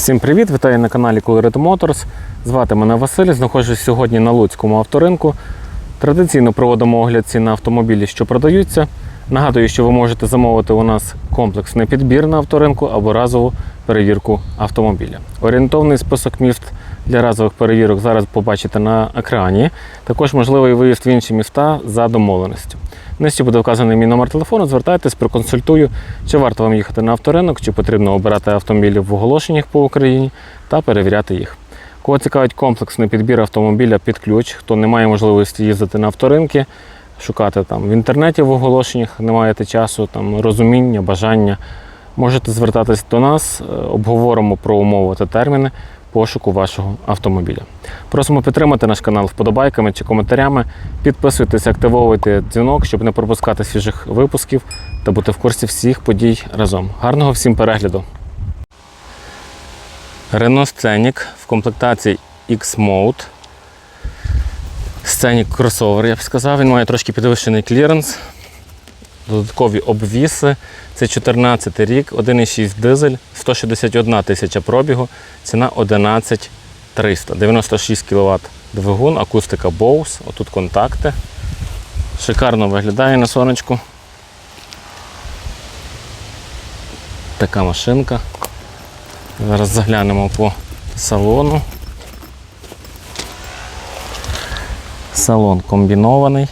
Всім привіт! Вітаю на каналі Colored Motors. Звати мене Василь. Знаходжусь сьогодні на Луцькому авторинку. Традиційно проводимо огляд цін на автомобілі, що продаються. Нагадую, що ви можете замовити у нас комплексний підбір на авторинку або разову перевірку автомобіля. Орієнтовний список міст для разових перевірок зараз побачите на екрані. Також можливий виїзд в інші міста за домовленістю. Нижче буде вказаний мій номер телефону. Звертайтесь, проконсультую, чи варто вам їхати на авторинок, чи потрібно обирати автомобілі в оголошеннях по Україні та перевіряти їх. Кого цікавить комплексний підбір автомобіля під ключ, хто не має можливості їздити на авторинки, шукати там в інтернеті в оголошеннях, не маєте часу, там розуміння, бажання. Можете звертатись до нас, е, обговоримо про умови та терміни пошуку вашого автомобіля. Просимо підтримати наш канал вподобайками чи коментарями. Підписуйтесь, активовуйте дзвінок, щоб не пропускати свіжих випусків та бути в курсі всіх подій разом. Гарного всім перегляду! Renault Scenic в комплектації X-Mode. Scenic кросовер, я б сказав. Він має трошки підвищений кліренс, додаткові обвіси. Це 14 рік, 1,6 дизель, 161 тисяча пробігу, ціна 11 300, 96 кВт двигун, акустика Bose, отут контакти. Шикарно виглядає на сонечку. Така машинка. Зараз заглянемо по салону. Салон комбінований.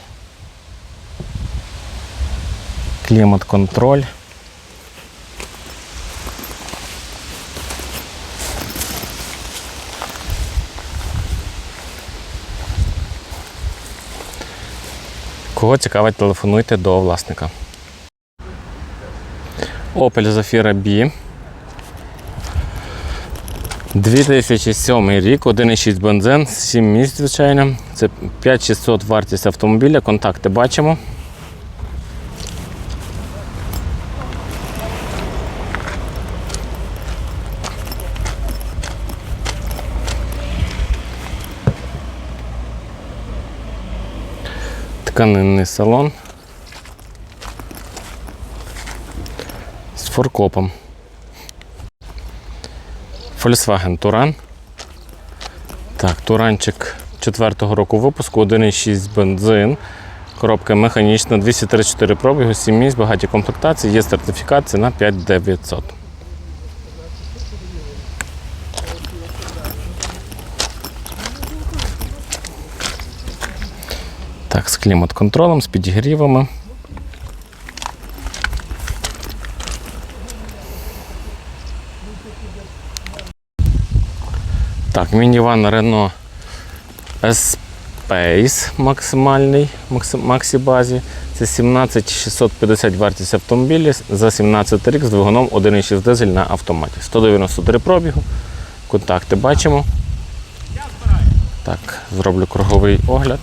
Клімат-контроль. Кого цікавить, телефонуйте до власника. Opel Zafira B. 2007 рік, 1,6 бензин, 7 місць, звичайно. Це 5600 вартість автомобіля, контакти бачимо. Тканинний салон з форкопом. Volkswagen Туран. Так, Туранчик 4-го року випуску, 1,6 бензин. Коробка механічна, 234 пробігу, 7 місць, багаті комплектації, є сертифікат, ціна 5900. Так, з клімат-контролем, з підігрівами. Так, мініван Renault S-Pace максимальний, максі-базі. Це 17650 вартість автомобіля за 17 рік з двигуном 1,6 дизель на автоматі. 193 пробігу. Контакти бачимо. Так, зроблю круговий огляд.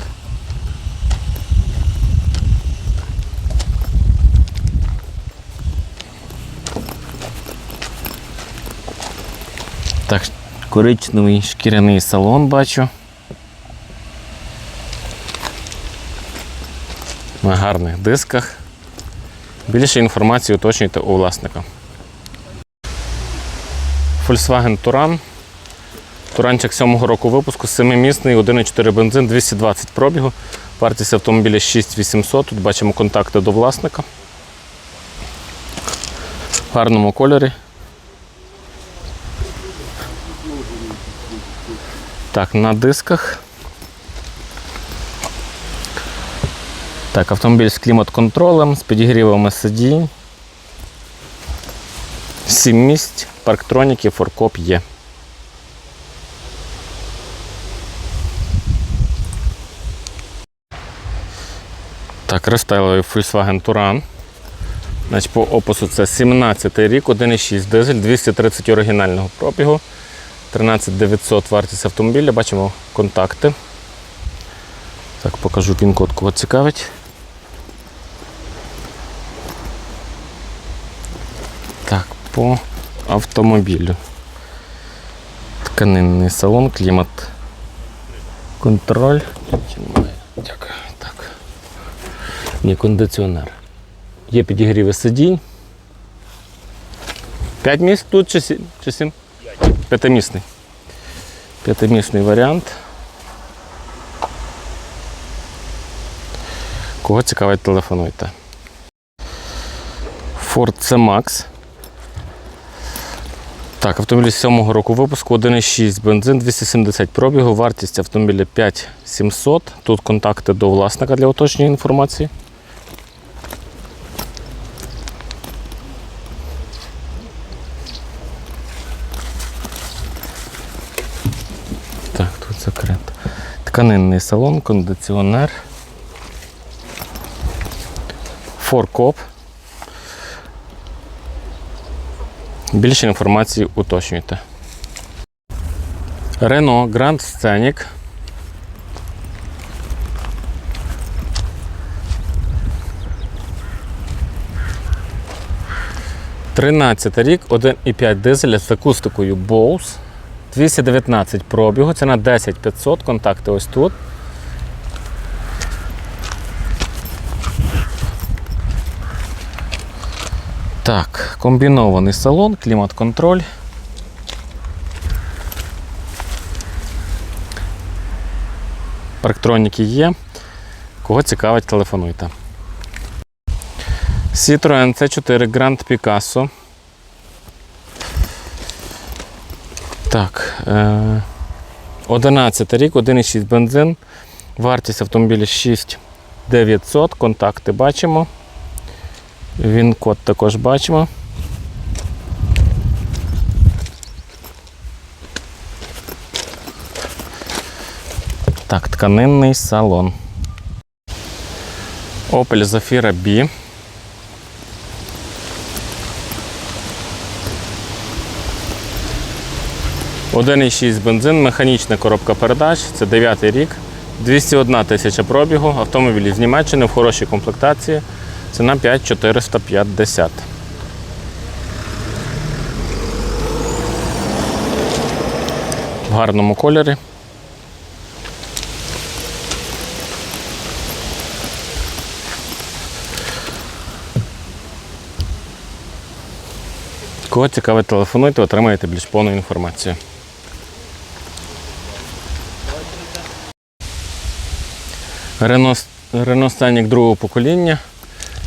Так, коричневий шкіряний салон бачу. На гарних дисках. Більше інформації уточнюйте у власника. Volkswagen Touran. Туранчик 7-го року випуску, 7-місний, 1,4 бензин, 220 пробігу. Вартість автомобіля 6800. Тут бачимо контакти до власника. В гарному кольорі. Так, на дисках. Так, автомобіль з клімат-контролем, з підігрівами сидінь. Сім місць, парктроніки, форкоп є. Так, рестайловий Volkswagen Touran. Значить, по опису це 17 рік, 1,6 дизель, 230 оригінального пробігу. 13 900 вартість автомобіля, бачимо контакти. Так, покажу пін-код, кого цікавить. Так, по автомобілю. Тканинний салон, клімат, контроль. Дякую. Так. Ні, кондиціонер. Є підігріви сидінь. 5 місць тут чи 7? П'ятимісний. П'ятимісний варіант. Кого цікавить, телефонуйте. Ford C-Max. Так, автомобіль з 7 року випуску 1,6 бензин 270 пробігу, вартість автомобіля 5700. Тут контакти до власника для уточнення інформації. Закрито. Тканинний салон, кондиціонер. Форкоп. Більше інформації уточнюйте. Renault Grand Scenic. Тринадцятий рік, 1,5 дизеля з акустикою Bose. 219 пробігу, ціна 10500, контакти ось тут. Так, комбінований салон, клімат-контроль. Парктроніки є. Кого цікавить, телефонуйте. Citroen C4 Grand Picasso. Так. Е- 11 рік, 1,6 бензин. Вартість автомобіля 6900. Контакти бачимо. Він код також бачимо. Так, тканинний салон. Opel Zafira B. Один і 6 бензин, механічна коробка передач, це 9 рік, 201 тисяча пробігу, автомобілі з Німеччини в хорошій комплектації. Ціна 5450. В гарному кольорі. Кого цікавить, телефонуйте, отримаєте більш повну інформацію. Renault Станік другого покоління.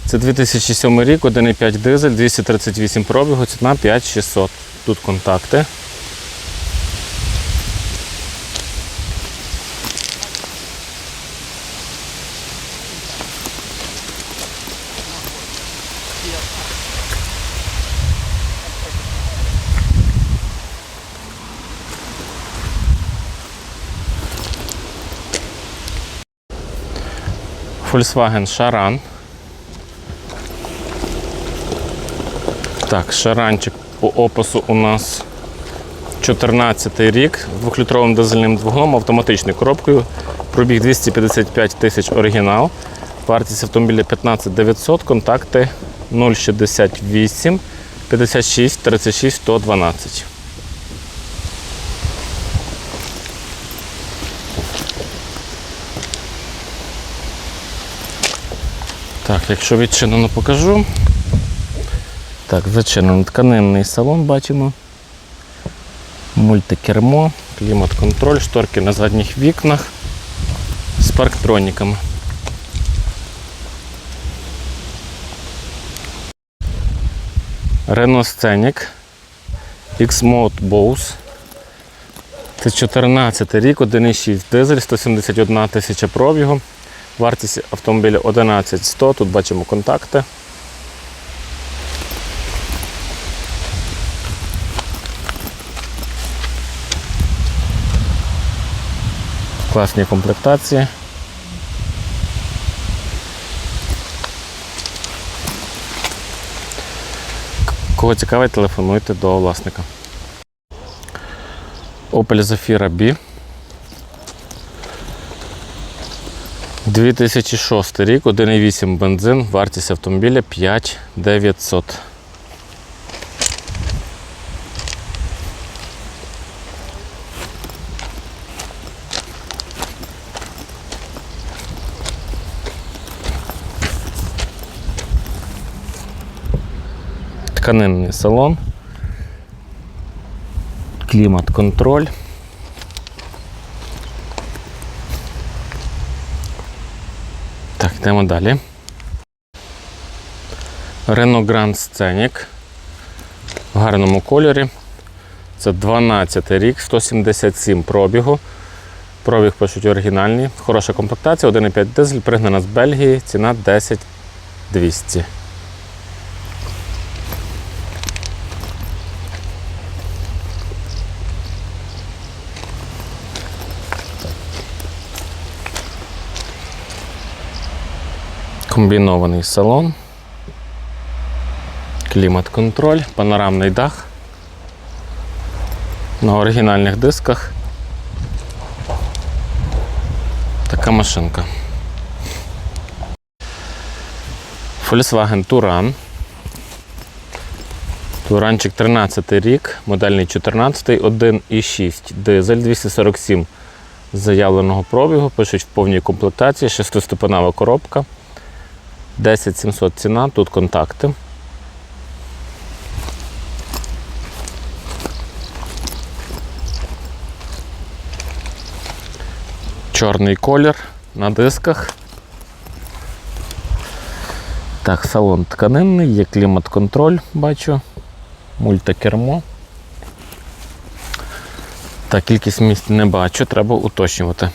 Це 2007 рік, 1,5 дизель, 238 пробігу, ціна 5600. Тут контакти. Volkswagen Charan. Так, шаранчик по опису у нас 14 рік з 2-літровим дизельним двигуном, автоматичною коробкою. Пробіг 255 тисяч оригінал. Вартість автомобіля 15 900, контакти 068 56 36 112. Так, якщо відчинено покажу. Так, зачинений тканинний салон бачимо. Мультикермо, клімат-контроль, шторки на задніх вікнах з парктроніками. Renault Scenic X-Mode Bose. Це 14 рік, 1,6 дизель, 171 тисяча пробігу. Вартість автомобіля 11100. Тут бачимо контакти. Класні комплектації. Кого цікавить, телефонуйте до власника. Opel Zafira B. 2006 рік, 1,8 бензин, вартість автомобіля 5900. Тканинний салон. Клімат-контроль. Так, йдемо далі. Renault Grand Scenic в гарному кольорі. Це 12 рік, 177 пробігу. Пробіг пишуть оригінальний. Хороша комплектація, 1,5 дизель, пригнана з Бельгії, ціна 10 200. Комбінований салон. Клімат-контроль, панорамний дах. На оригінальних дисках. Така машинка. Volkswagen Touran. Туранчик 13 рік, модельний 14, 1,6 дизель 247 заявленого пробігу. Пишуть в повній комплектації, шестиступенева коробка. 10700 ціна, тут контакти. Чорний колір на дисках. Так, салон тканинний, є клімат-контроль, бачу, мультикермо. Так, кількість місць не бачу, треба уточнювати.